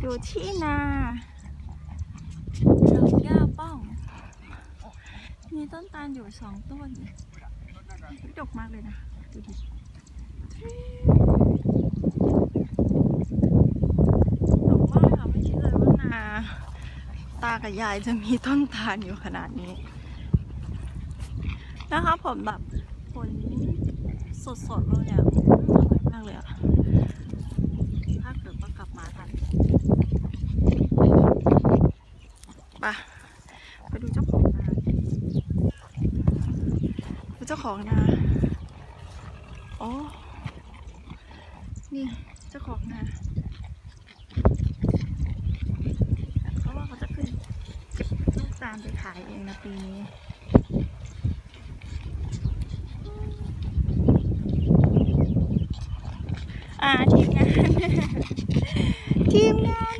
อยู่ที่นาดอกหญ้าป้อง มีต้นตาลอยู่สองต้นดกมากเลยนะ ดูดิดกมากเลยค่ะ ไม่คิดเลยว่านา ตากับยายจะมีต้นตาลอยู่ขนาดนี้ นะคะผมแบบผลสดๆเลยอะอร่อยมากเลยอะ ถ้าเกิดว่ากลับมาทัน ไปไปดูเจ้าของนาดูเจ้าของนาอ๋อ นี่เจ้าของนาเพราว่าเขาจะขึ้นลูกตาลไปขายเองนะปีนี้อ่าทีมงาน ทีมงาน